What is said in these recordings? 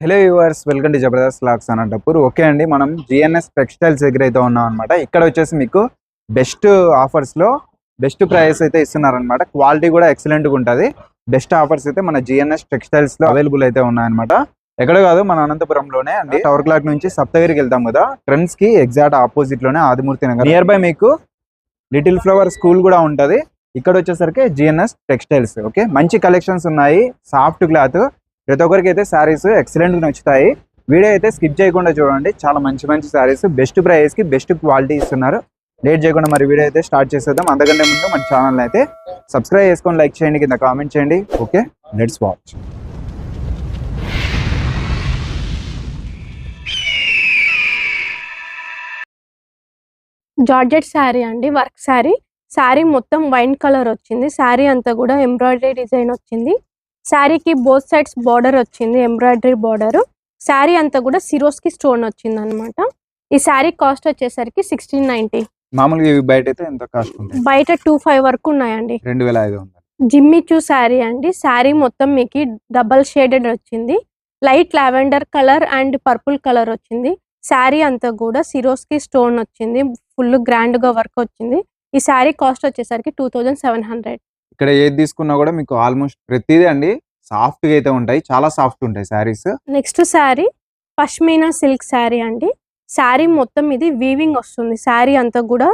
Hello viewers welcome to Jabardasth lakhs అన్నప్పుడు okay అండి మనం జిఎన్ఎస్ టెక్స్టైల్స్ దగ్గర అయితే ఉన్నాం అనమాట ఇక్కడ వచ్చేసి మీకు బెస్ట్ ఆఫర్స్లో బెస్ట్ ప్రైస్ అయితే ఇస్తున్నారనమాట క్వాలిటీ కూడా ఎక్సలెంట్గా ఉంటుంది. బెస్ట్ ఆఫర్స్ అయితే మన జిఎన్ఎస్ టెక్స్టైల్స్లో అవైలబుల్ అయితే ఉన్నాయన్నమాట. ఎక్కడ కాదు మన అనంతపురంలోనే అండి. టవర్ క్లాక్ నుంచి సప్తగిరికి వెళ్తాం కదా. ట్రెండ్స్కి ఎగ్జాక్ట్ ఆపోజిట్లోనే ఆదిమూర్తి నగర్. నియర్ బై మీకు లిటిల్ ఫ్లవర్ స్కూల్ కూడా ఉంటది. ఇక్కడ వచ్చేసరికి జిఎన్ఎస్ టెక్స్టైల్స్ ఓకే? మంచి కలెక్షన్స్ ఉన్నాయి. సాఫ్ట్ క్లాత్ ప్రతి ఒక్కరికి అయితే శారీస్ ఎక్సలెంట్ నచ్చుతాయి. వీడియో అయితే స్కిప్ చేయకుండా చూడండి. చాలా మంచి మంచి శారీస్ బెస్ట్ ప్రైస్కి బెస్ట్ క్వాలిటీ ఇస్తున్నారు. లేట్ చేయకుండా మరి వీడియో అయితే స్టార్ట్ చేసేద్దాం. అంతకంటే ముందు మన ఛానల్ అయితే సబ్స్క్రైబ్ చేసుకొని లైక్ చేయండి. కింద కామెంట్ చేయండి. Okay let's watch georgette sari అండి. వర్క్ శారీ. శారీ మొత్తం వైన్ కలర్ వచ్చింది. శారీ అంతా కూడా ఎంబ్రాయిడరీ డిజైన్ వచ్చింది. శారీకి బోత్ సైడ్స్ బార్డర్ వచ్చింది ఎంబ్రాయిడరీ బార్డర్. శారీ అంతా కూడా సిరోస్కి స్టోన్ వచ్చింది అనమాట ఈ శారీ కాస్ట్ వచ్చేసరికి సిక్స్టీన్ నైన్టీ మామూలుగా ఇవి బయట అయితే ఎంత కాస్ట్ ఉంటాయి? బయట టూ ఫైవ్ వరకు ఉన్నాయండి. రెండు వేల ఐదు వందలు. జిమ్మిచూ శారీ అండి. శారీ మొత్తం మీకు డబల్ షేడెడ్ వచ్చింది. Light lavender colour and purple colour వచ్చింది. శారీ అంతా కూడా సిరోస్కి స్టోన్ వచ్చింది. ఫుల్ గ్రాండ్గా వర్క్ వచ్చింది. ఈ శారీ కాస్ట్ వచ్చేసరికి టూ థౌజండ్ సెవెన్ హండ్రెడ్. ఇక్కడ ఏది తీసుకున్నా కూడా మీకు ఆల్మోస్ట్ ప్రతిదీ అండి. సాఫ్ట్గా అయితే ఉంటాయి. చాలా సాఫ్ట్ ఉంటాయి saris. Next sari pashmina silk sari అండి. శారీ మొత్తం ఇది వీవింగ్ వస్తుంది. శారీ అంతా కూడా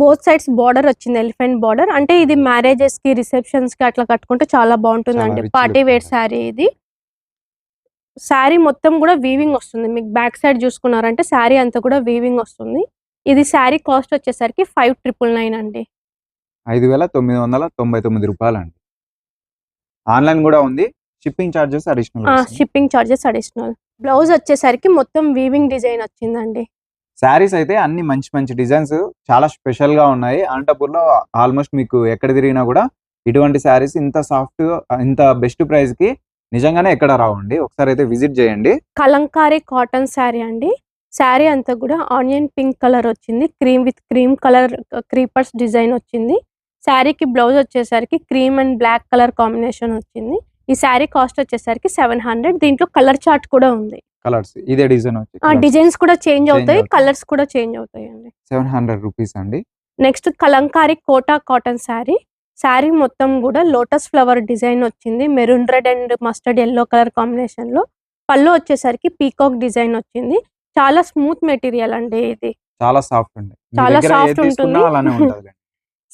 బోత్ సైడ్స్ బార్డర్ వచ్చింది. Elephant border. అంటే ఇది మ్యారేజెస్కి రిసెప్షన్స్కి అట్లా కట్టుకుంటే చాలా బాగుంటుందండి. చాలా rich పార్టీ వేర్. శారీ ఇది. శారీ మొత్తం కూడా వీవింగ్ వస్తుంది. మీకు బ్యాక్ సైడ్ చూసుకున్నారంటే శారీ అంతా కూడా వీవింగ్ వస్తుంది. ఇది శారీ కాస్ట్ వచ్చేసరికి ఫైవ్ ట్రిపుల్ నైన్ అండి. ఐదు వేల తొమ్మిది వందల తొంభై తొమ్మిది రూపాయలు అండి ఆన్లైన్ కూడా ఉంది. Shipping charges additional shipping charges additional. Blouse వచ్చేసరికి మొత్తం వీవింగ్ డిజైన్ వచ్చిందండి. శారీస్ అయితే అన్ని మంచి మంచి డిజైన్స్ చాలా స్పెషల్గా ఉన్నాయి. అనంతపూర్లో ఆల్మోస్ట్ మీకు ఎక్కడ తిరిగినా కూడా ఇటువంటి శారీస్ ఇంత సాఫ్ట్ ఇంత బెస్ట్ ప్రైస్కి నిజంగానే ఎక్కడ రావండి. ఒకసారి అయితే విజిట్ చేయండి. కలంకారీ కాటన్ శారీ అండి. శారీ అంతా కూడా ఆనియన్ పింక్ కలర్ వచ్చింది. Cream with cream colour creepers design వచ్చింది. శారీకి బ్లౌజ్ వచ్చేసరికి cream and black colour combination వచ్చింది. ఈ శారీ కాస్ట్ వచ్చేసరికి సెవెన్ హండ్రెడ్. దీంట్లో కలర్ చార్ట్ కూడా ఉంది. కలర్స్ ఇదే డిజైన్ డిజైన్స్ కూడా చేంజ్ అవుతాయి. కలర్స్ కూడా చేంజ్ అవుతాయి అండి సెవెన్ హండ్రెడ్ రూపీస్ అండి. Next Kalamkari Kota cotton sari. Sari మొత్తం కూడా లోటస్ ఫ్లవర్ డిజైన్ వచ్చింది. Maroon red and mustard yellow colour కాంబినేషన్లో. పళ్ళు వచ్చేసరికి పీకాక్ డిజైన్ వచ్చింది. చాలా స్మూత్ మెటీరియల్ అండి ఇది. చాలా సాఫ్ట్ ఉంది చాలా తీసుకున్నా ఉంటుంది.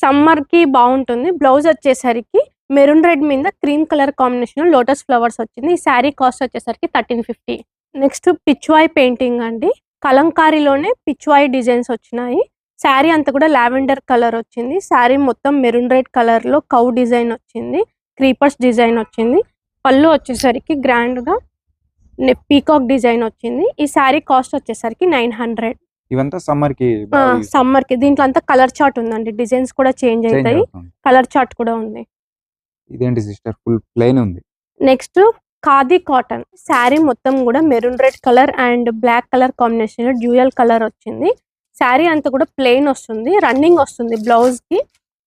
సమ్మర్కి సమ్మర్కి బాగుంటుంది. బ్లౌజ్ వచ్చేసరికి మెరూన్ రెడ్ మీద cream colour combination lotus flowers వచ్చింది. ఈ శారీ కాస్ట్ వచ్చేసరికి thirteen fifty. Next Pichwai painting అండి. కలంకారీలోనే పిచ్వాయ్ డిజైన్స్ వచ్చినాయి. శారీ అంతా కూడా లావెండర్ కలర్ వచ్చింది. శారీ మొత్తం మెరూన్ రెడ్ కలర్లో కౌ డిజైన్ వచ్చింది. క్రీపర్స్ డిజైన్ వచ్చింది. పళ్ళు వచ్చేసరికి గ్రాండ్గా పీకాక్ డిజైన్ వచ్చింది. ఈ శారీ కాస్ట్ వచ్చేసరికి నైన్ హండ్రెడ్. ఇవంతా సమ్మర్కి సమ్మర్కి. దీంట్లో అంతా కలర్ చార్ట్ ఉందండి. డిజైన్స్ కూడా చేంజ్ అవుతాయి. కలర్ చార్ట్ కూడా ఉంది. ఇదేంటి సిస్టర్ ఫుల్ ప్లెయిన్ ఉంది. నెక్స్ట్ ఖాదీ కాటన్ శారీ మొత్తం కూడా maroon red colour and black colour combination dual colour వచ్చింది. శారీ అంతా కూడా ప్లెయిన్ వస్తుంది. రన్నింగ్ వస్తుంది బ్లౌజ్కి.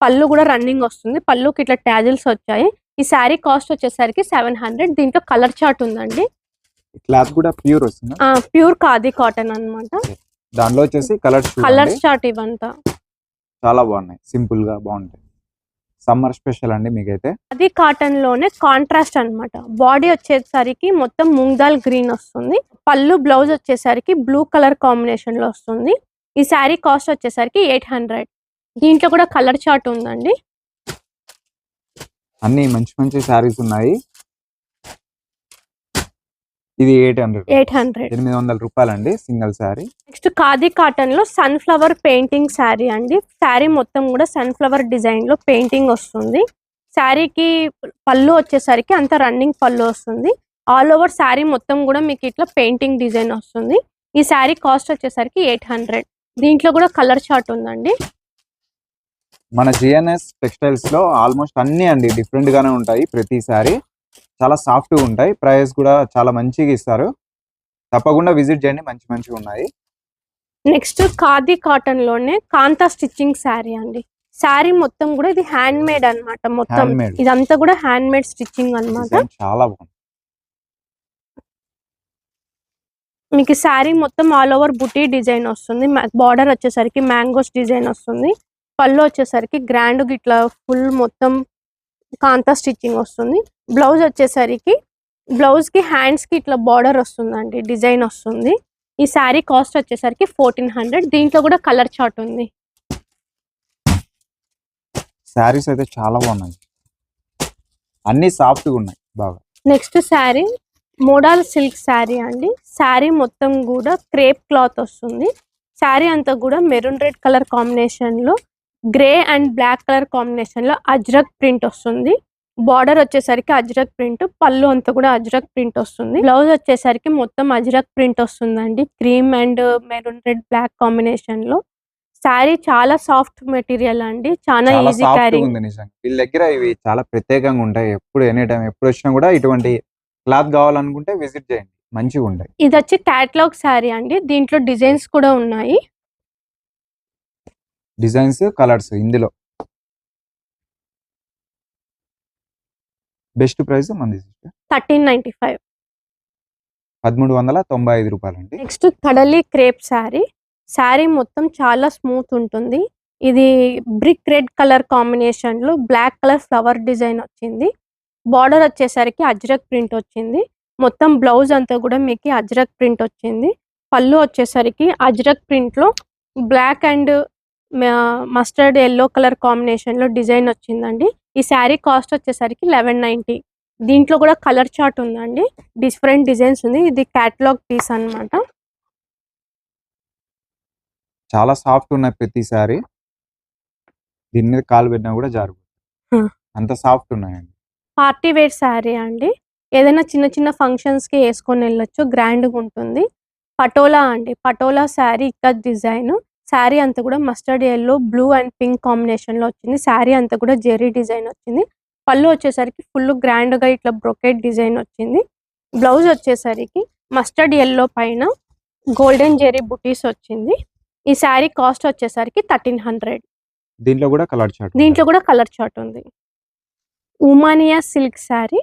పళ్ళు కూడా రన్నింగ్ వస్తుంది. పళ్ళుకి ఇట్లా ట్యాజిల్స్ వచ్చాయి. ఈ శారీ కాస్ట్ వచ్చేసరికి సెవెన్ హండ్రెడ్ దీంట్లో కలర్ చార్ట్ ఉందండి. క్లాత్ కూడా ప్యూర్ వస్తుంది? ప్యూర్ ఖాదీ కాటన్ అన్నమాట. దాంట్లో వచ్చేసి కలర్స్ కలర్ చార్ట్ ఇవంతా. చాలా బాగున్నాయి. సింపుల్గా బాగుంటాయి. సమ్మర్ స్పెషల్ అండి మీకైతే. అది కాటన్లోనే కాంట్రాస్ట్ అన్నమాట. బాడీ వచ్చేసరికి మొత్తం మూంగ్ దాల్ గ్రీన్ వస్తుంది. పళ్ళు బ్లౌజ్ వచ్చేసరికి బ్లూ కలర్ కాంబినేషన్లో వస్తుంది. ఈ శారీ కాస్ట్ వచ్చేసరికి ఎయిట్ హండ్రెడ్ దీంట్లో కూడా కలర్ చార్ట్ ఉందండి. అన్ని మంచి మంచి శారీస్ ఉన్నాయి. ఇది ఎయిట్ హండ్రెడ్ ఎయిట్ హండ్రెడ్ ఎనిమిది వందల రూపాయలు అండి సింగిల్ శారీ. నెక్స్ట్ ఖాదీ కాటన్లో సన్ ఫ్లవర్ పెయింటింగ్ శారీ అండి. శారీ మొత్తం కూడా సన్ ఫ్లవర్ డిజైన్లో పెయింటింగ్ వస్తుంది. శారీకి పళ్ళు వచ్చేసరికి అంత రన్నింగ్ పళ్ళు వస్తుంది. ఆల్ ఓవర్ శారీ మొత్తం కూడా మీకు ఇట్లా పెయింటింగ్ డిజైన్ వస్తుంది. ఈ శారీ కాస్ట్ వచ్చేసరికి ఎయిట్ హండ్రెడ్ దీంట్లో కూడా కలర్ చార్ట్ ఉందండి. మన జిఎన్ఎస్ టెక్స్టైల్స్లో ఆల్మోస్ట్ అన్ని అండి డిఫరెంట్ గానే ఉంటాయి ప్రతి శారీ. చాలా సాఫ్ట్గా ఉంటాయి. ప్రైస్ కూడా చాలా మంచిగా ఇస్తారు. తప్పకుండా విజిట్ చేయండి. మంచి మంచిగా ఉన్నాయి. నెక్స్ట్ ఖాదీ కాటన్లోనే కాంతా స్టిచ్చింగ్ శారీ అండి. శారీ మొత్తం కూడా ఇది హ్యాండ్ మేడ్ అన్నమాట మొత్తం. ఇదంతా కూడా హ్యాండ్ మేడ్ స్టిచ్చింగ్ అన్నమాట. చాలా బాగుంది. మీకు శారీ మొత్తం ఆల్ ఓవర్ బుటీ డిజైన్ వస్తుంది. బార్డర్ వచ్చేసరికి మ్యాంగోస్ డిజైన్ వస్తుంది. పళ్ళు వచ్చేసరికి గ్రాండ్ ఇట్లా ఫుల్ మొత్తం కాంతా స్టిచ్చింగ్ వస్తుంది. బ్లౌజ్ వచ్చేసరికి బ్లౌజ్కి హ్యాండ్స్కి ఇట్లా బార్డర్ వస్తుందండి డిజైన్ వస్తుంది. ఈ శారీ కాస్ట్ వచ్చేసరికి ఫోర్టీన్ హండ్రెడ్. దీంట్లో కూడా కలర్ చార్ట్ ఉంది. శారీస్ అయితే చాలా బాగున్నాయి. అన్ని సాఫ్ట్గా ఉన్నాయి బాగా. Next sari model silk sari అండి. శారీ మొత్తం కూడా క్రేప్ క్లాత్ వస్తుంది. శారీ అంతా కూడా మెరూన్ రెడ్ కలర్ కాంబినేషన్లో గ్రే అండ్ బ్లాక్ కలర్ కాంబినేషన్లో అజ్రక్ ప్రింట్ వస్తుంది. బార్డర్ వచ్చేసరికి అజ్రక్ ప్రింట్ పళ్ళు అంతా కూడా అజ్రక్ ప్రింట్ వస్తుంది. బ్లౌజ్ వచ్చేసరికి మొత్తం అజ్రక్ ప్రింట్ వస్తుందండి. Cream and maroon red black కాంబినేషన్లో. శారీ చాలా సాఫ్ట్ మెటీరియల్ అండి. చాలా ఈజీ క్యారీ. వీళ్ళ దగ్గర ఇవి చాలా ప్రత్యేకంగా ఉంటాయి. ఎప్పుడు ఎనీ టైం ఎప్పుడు వచ్చినా కూడా ఇటువంటి క్లాత్ కావాలనుకుంటే విజిట్ చేయండి. మంచిగా ఉంటాయి ఇది వచ్చి క్యాటలాగ్ శారీ అండి. దీంట్లో డిజైన్స్ కూడా ఉన్నాయి. డిజైన్స్ కలర్స్ ఇందులో. బెస్ట్ ప్రైస్ మంది థర్టీన్ నైన్టీ ఫైవ్. పదమూడు వందల తొంభై ఐదు రూపాయలు అండి నెక్స్ట్ కడలి క్రేప్ శారీ. శారీ మొత్తం చాలా స్మూత్ ఉంటుంది. ఇది బ్రిక్ రెడ్ కలర్ కాంబినేషన్లో బ్లాక్ కలర్ ఫ్లవర్ డిజైన్ వచ్చింది. బార్డర్ వచ్చేసరికి అజ్రక్ ప్రింట్ వచ్చింది. మొత్తం బ్లౌజ్ అంతా కూడా మీకు అజ్రక్ ప్రింట్ వచ్చింది. పళ్ళు వచ్చేసరికి అజ్రక్ ప్రింట్లో black and mustard yellow colour కాంబినేషన్లో డిజైన్ వచ్చిందండి. ఈ శారీ కాస్ట్ వచ్చేసరికి లెవెన్ నైన్టీ దీంట్లో కూడా కలర్ చార్ట్ ఉందండి. డిఫరెంట్ డిజైన్స్ ఉంది. ఇది క్యాటలాగ్ పీస్ అన్నమాట. చాలా సాఫ్ట్ ఉన్నాయి ప్రతి సారీ దీని మీద కాలు పెట్టినా కూడా జారు. అంత సాఫ్ట్ ఉన్నాయండి. పార్టీ వేర్ శారీ అండి. ఏదైనా చిన్న చిన్న ఫంక్షన్స్కి వేసుకొని వెళ్ళొచ్చు. గ్రాండ్గా ఉంటుంది. పటోలా అండి. పటోలా శారీ ఇక్కడ డిజైన్. శారీ అంతా కూడా mustard yellow blue and pink కాంబినేషన్లో వచ్చింది. శారీ అంతా కూడా జెరీ డిజైన్ వచ్చింది. పళ్ళు వచ్చేసరికి ఫుల్ గ్రాండ్గా ఇట్లా బ్రొకెట్ డిజైన్ వచ్చింది. బ్లౌజ్ వచ్చేసరికి మస్టర్డ్ ఎల్లో పైన గోల్డెన్ జెరీ బుటీస్ వచ్చింది. ఈ శారీ కాస్ట్ వచ్చేసరికి థర్టీన్ హండ్రెడ్ దీంట్లో కూడా కలర్ చార్ట్ దీంట్లో కూడా కలర్ చార్ట్ ఉంది. ఉమానియా సిల్క్ శారీ.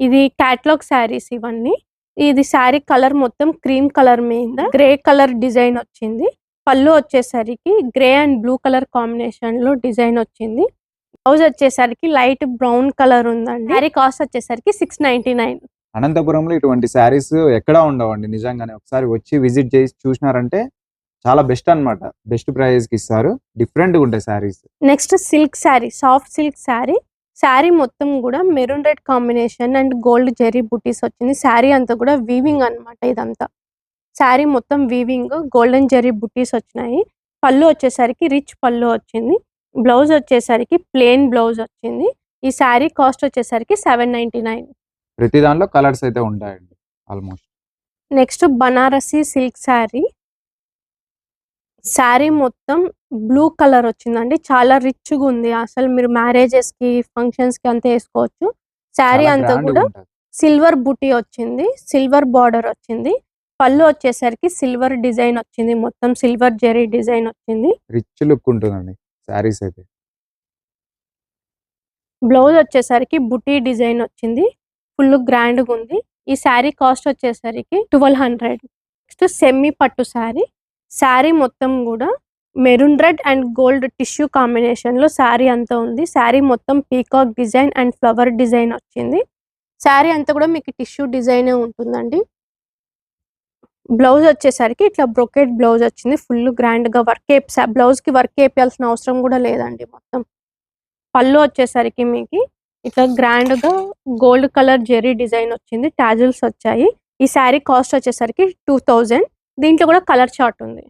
ఇది క్యాట్లాగ్ శారీస్ ఇవన్నీ. ఇది శారీ కలర్ మొత్తం క్రీమ్ కలర్ మీద గ్రే కలర్ డిజైన్ వచ్చింది. పళ్ళు వచ్చేసరికి గ్రే అండ్ బ్లూ కలర్ కాంబినేషన్లో డిజైన్ వచ్చింది. బ్లౌజ్ వచ్చేసరికి లైట్ బ్రౌన్ కలర్ ఉందండి. శారీ కాస్ట్ వచ్చేసరికి సిక్స్ నైన్టీ నైన్. అనంతపురంలో ఇటువంటి శారీస్ ఎక్కడా ఉండవండి. నిజంగానే ఒకసారి వచ్చి విజిట్ చేసి చూసినారంటే చాలా బెస్ట్ అన్నమాట. బెస్ట్ ప్రైస్కి ఇస్తారు. డిఫరెంట్గా ఉంటాయి saris. Next silk sari soft silk sari. Sari మొత్తం కూడా maroon red combination and gold zari butis వచ్చింది. శారీ అంతా కూడా వీవింగ్ అన్నమాట ఇదంతా. శారీ మొత్తం వీవింగ్ గోల్డెన్ జెరీ బుటీస్ వచ్చినాయి. పళ్ళు వచ్చేసరికి రిచ్ పళ్ళు వచ్చింది. బ్లౌజ్ వచ్చేసరికి ప్లెయిన్ బ్లౌజ్ వచ్చింది. ఈ శారీ కాస్ట్ వచ్చేసరికి సెవెన్ నైన్టీ నైన్ ప్రతి దాంట్లో కలర్స్ అయితే ఉంటాయండి almost next Banarasi silk sari. Sari మొత్తం బ్లూ కలర్ వచ్చిందండి. చాలా రిచ్గా ఉంది. అసలు మీరు మ్యారేజెస్కి ఫంక్షన్స్కి అంతా వేసుకోవచ్చు. శారీ అంతా కూడా సిల్వర్ బుటీ వచ్చింది. సిల్వర్ బార్డర్ వచ్చింది. పళ్ళు వచ్చేసరికి సిల్వర్ డిజైన్ వచ్చింది. మొత్తం సిల్వర్ జెరీ డిజైన్ వచ్చింది. రిచ్ లుక్ ఉంటుందండి శారీస్ అయితే. బ్లౌజ్ వచ్చేసరికి బుటీ డిజైన్ వచ్చింది. ఫుల్ గ్రాండ్గా ఉంది. ఈ శారీ కాస్ట్ వచ్చేసరికి ట్వెల్వ్ హండ్రెడ్. నెక్స్ట్ సెమీ పట్టు శారీ. శారీ మొత్తం కూడా maroon red and gold tissue కాంబినేషన్లో శారీ అంతా ఉంది. శారీ మొత్తం peacock design and flower design వచ్చింది. శారీ అంతా కూడా మీకు టిష్యూ డిజైన్ ఉంటుందండి. బ్లౌజ్ వచ్చేసరికి ఇట్లా బ్రొకెట్ బ్లౌజ్ వచ్చింది. ఫుల్ గ్రాండ్గా వర్క్ బ్లౌజ్కి వర్క్ వేయాల్సిన అవసరం కూడా లేదండి మొత్తం. పళ్ళు వచ్చేసరికి మీకు ఇట్లా గ్రాండ్గా గోల్డ్ కలర్ జెరీ డిజైన్ వచ్చింది. టాజిల్స్ వచ్చాయి. ఈ శారీ కాస్ట్ వచ్చేసరికి టూ థౌజండ్. దీంట్లో కూడా కలర్ చార్ట్ ఉంది.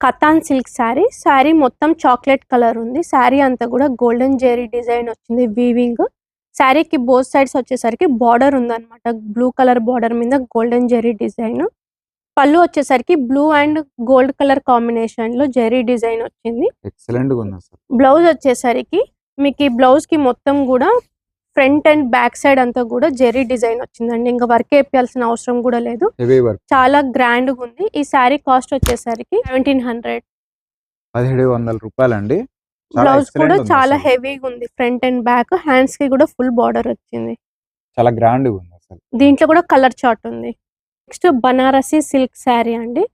కతాన్ సిల్క్ శారీ. శారీ మొత్తం చాక్లెట్ కలర్ ఉంది. శారీ అంతా కూడా గోల్డెన్ జెరీ డిజైన్ వచ్చింది. వీవింగ్ శారీకి బోత్ సైడ్స్ వచ్చేసరికి బార్డర్ ఉందన్నమాట. బ్లూ కలర్ బార్డర్ మీద గోల్డెన్ జెరీ డిజైన్. పళ్ళు వచ్చేసరికి బ్లూ అండ్ గోల్డ్ కలర్ కాంబినేషన్లో జెరీ డిజైన్ వచ్చింది. ఎక్సలెంట్గా ఉంది అసలు బ్లౌజ్ వచ్చేసరికి మీకు ఈ బ్లౌజ్కి మొత్తం కూడా ఫ్రంట్ అండ్ బ్యాక్ సైడ్ అంతా కూడా జెరీ డిజైన్ వచ్చిందండి. ఇంకా వర్క్ వేయాల్సిన అవసరం కూడా లేదు. చాలా గ్రాండ్గా ఉంది. ఈ శారీ కాస్ట్ వచ్చేసరికి సెవెంటీన్ హండ్రెడ్. పదిహేడు వందల రూపాయలు అండి బ్లౌజ్ కూడా చాలా హెవీగా ఉంది. ఫ్రంట్ అండ్ బ్యాక్ హ్యాండ్స్కి కూడా ఫుల్ బార్డర్ వచ్చింది. చాలా గ్రాండ్ ఉంది అసలు. దీంట్లో కూడా కలర్ చార్ట్ ఉంది. నెక్స్ట్ బనారసి సిల్క్ శారీ అండి.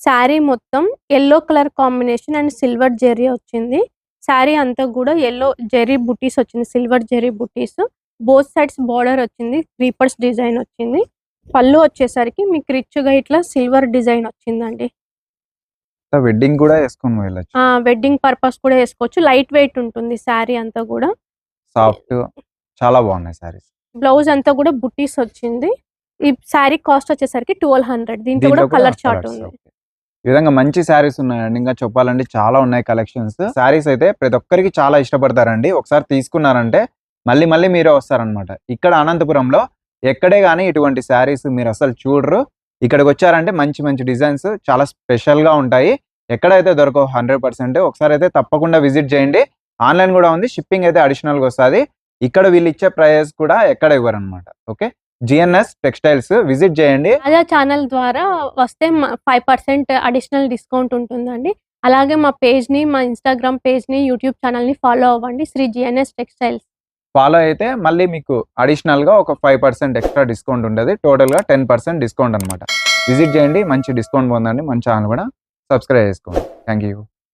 శారీ మొత్తం yellow colour combination and silver zari వచ్చింది. శారీ అంతా కూడా ఎల్లో జెరీ బుటీస్ వచ్చింది. Silver zari butis both sides border వచ్చింది. క్రీపర్స్ డిజైన్ వచ్చింది. పళ్ళు వచ్చేసరికి మీకు రిచ్గా ఇట్లా సిల్వర్ డిజైన్ వచ్చిందండి. వెడ్డింగ్ కూడా వేసుకొని వెళ్ళచ్చు. ఆ వెడ్డింగ్ పర్పస్ కూడా వేసుకోవచ్చు. లైట్ వెయిట్ ఉంటుంది శారీ అంతా కూడా. సాఫ్ట్ చాలా బాగున్నాయి సారీస్ బ్లౌజ్ అంతా కూడా బుటీస్ వచ్చింది. ఈ శారీ కాస్ట్ వచ్చేసరికి ట్వెల్వ్ హండ్రెడ్ దీంట్లో కూడా కలర్ చార్ట్ ఉంది. ఈ విధంగా మంచి శారీస్ ఉన్నాయండి. ఇంకా చెప్పాలంటే చాలా ఉన్నాయి కలెక్షన్స్ శారీస్ అయితే ప్రతి ఒక్కరికి చాలా ఇష్టపడతారండి. ఒకసారి తీసుకున్నారంటే మళ్ళీ మళ్ళీ మీరే వస్తారనమాట ఇక్కడ అనంతపురంలో ఎక్కడే కానీ ఇటువంటి శారీస్ మీరు అసలు చూడరు. ఇక్కడికి వచ్చారంటే మంచి మంచి డిజైన్స్ చాలా స్పెషల్గా ఉంటాయి. ఎక్కడైతే దొరకవు హండ్రెడ్ పర్సెంట్ ఒకసారి అయితే తప్పకుండా విజిట్ చేయండి. ఆన్లైన్ కూడా ఉంది షిప్పింగ్ అయితే అడిషనల్గా వస్తుంది. ఇక్కడ వీళ్ళు ఇచ్చే ప్రైజెస్ కూడా ఎక్కడ ఇవ్వరు అనమాట ఓకే? జిఎన్ఎస్ టెక్స్టైల్స్ విజిట్ చేయండి. అదే ఛానల్ ద్వారా వస్తే ఫైవ్ పర్సెంట్ అడిషనల్ డిస్కౌంట్ ఉంటుందండి. అలాగే మా పేజ్ని మా ఇన్స్టాగ్రామ్ పేజ్ని యూట్యూబ్ ఛానల్ని ఫాలో అవ్వండి. Shri GNS textiles. ఫాలో అయితే మళ్ళీ మీకు అడిషనల్గా ఒక ఫైవ్ పర్సెంట్ ఎక్స్ట్రా డిస్కౌంట్ ఉంటుంది టోటల్గా టెన్ పర్సెంట్ డిస్కౌంట్ అనమాట విజిట్ చేయండి. మంచి డిస్కౌంట్ పొందండి. మన ఛానల్ కూడా సబ్స్క్రైబ్ చేసుకోండి. Thank you